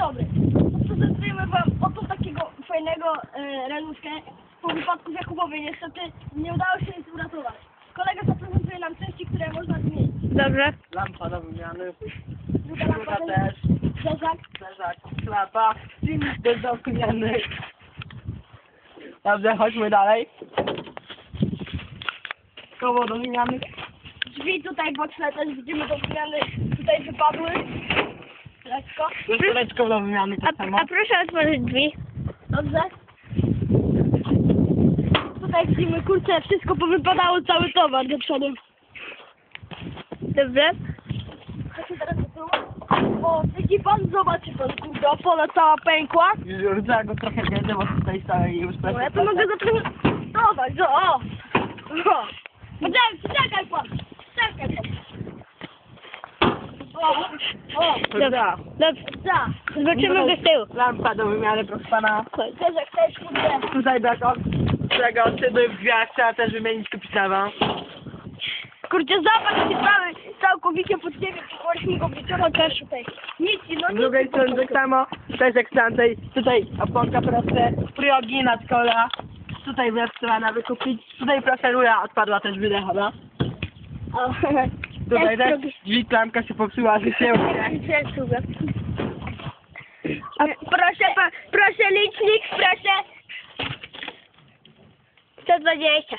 dobry. Prezentujemy wam oto takiego fajnego e, renówkę. Po wypadku w Jakubowie niestety nie udało się nic uratować. Kolega zaprezentuje nam części, które można zmienić. Dobrze. Lampa do wymiany, Druga lampa też, zderzak. zderzak, klapa, silnik też do wymiany. Dobrze, chodźmy dalej. Koło do wymiany. Drzwi tutaj boczne też widzimy do zmiany. Tutaj wypadły. Lekko. Leczko do wymiany tak A, samo. a proszę otworzyć drzwi. Dobrze. Tutaj widzimy, kurczę, wszystko powypadało, cały towar do przodu. Dobrze. Chodźmy teraz do tyłu. O, widzi pan, zobaczy pan, kurde, opola cała pękła. Już za go trochę wiedzę, bo tutaj stałe już No ja to mogę zaprezentować, no o. o. Poczekaj, czekaj pan, czekaj pan. O, o, Dobra. Dobrze. Zobaczymy go z tyłu. Lampa do wymiany, proszę pana. Jak też, kurde. Tutaj brak ok, którego odsydu w drzwiach trzeba też wymienić kapitana. Kurczę, zapach się cały, całkowicie pod ziemię, przyszliśmy go wieczorem też tutaj. Nic, no Z nic. drugiej strony tak samo, też ekscentej, tutaj oponka proste, progi nad kola, tutaj wreszcie wykupić, tutaj proszę rura odpadła też wydechowa, O, też też drugi. drzwi klamka się popsuła, że się A proszę, pa, proszę licznik, proszę. 120.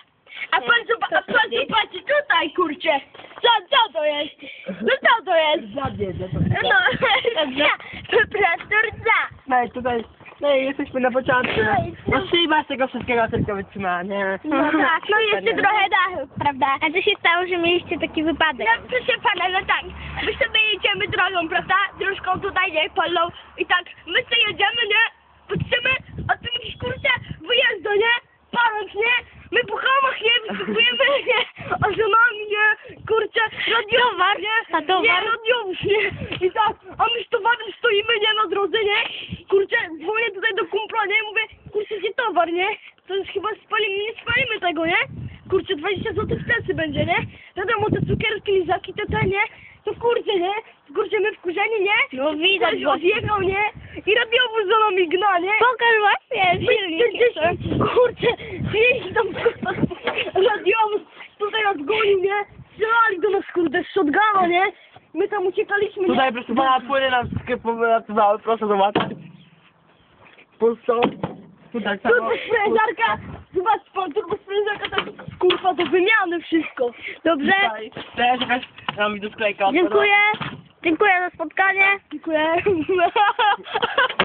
A pan, zoba- a pan zobaczy tutaj, kurczę. Co, co to jest? No co to jest? Zabiedę to. No, za, prostu za. No i tutaj, no i jesteśmy na początku, no szyba z tego wszystkiego tylko wytrzymała, nie? No tak, no jeszcze trochę dachu, prawda? A co się stało, że mieliście taki wypadek? No proszę pana, no tak, my sobie jedziemy drogą, prawda? Dróżką tutaj, nie, polną i tak, my sobie jedziemy, nie? Patrzymy, a tu jakiś kurczę wyjazdo, nie? Paląc, nie? My po hamach, nie? Występujemy, nie? A za nami, nie? Kurczę, radiowar, nie? A towar? Nie, radiowóz, nie? I tak, a my z towarem stoimy, nie? Na drodze, nie? Kurczę, dzwonię tutaj do kumpla, nie? Mówię, kurczę, gdzie towar, nie? To jest chyba spalimy, nie spalimy tego, nie? Kurczę, 20 zł w plecy będzie, nie? Wiadomo, te cukierki, lizaki, te te, nie? To kurczę, nie? Kurczę, my wkurzeni, nie? No widać Ktoś właśnie. odjechał, nie? I radiowóz za nami gna, nie? Pokaż właśnie silnik. Gdzieś, kurczę, jeździ tam radiowóz, tutaj nas gonił, nie? Strzelali do nas, kurde, z shotguna, nie? My tam uciekaliśmy, nie? Tutaj proszę pana płyny nam wszystkie powracały, proszę zobaczyć. Pusto. Tutaj samo. Turbo sprężarka, zobacz pan, turbo sprężarka, to jest, kurwa, do wymiany wszystko. Dobrze. Też jakaś nam do sklejka odpadła. Dziękuję. Dziękuję za spotkanie. Dziękuję.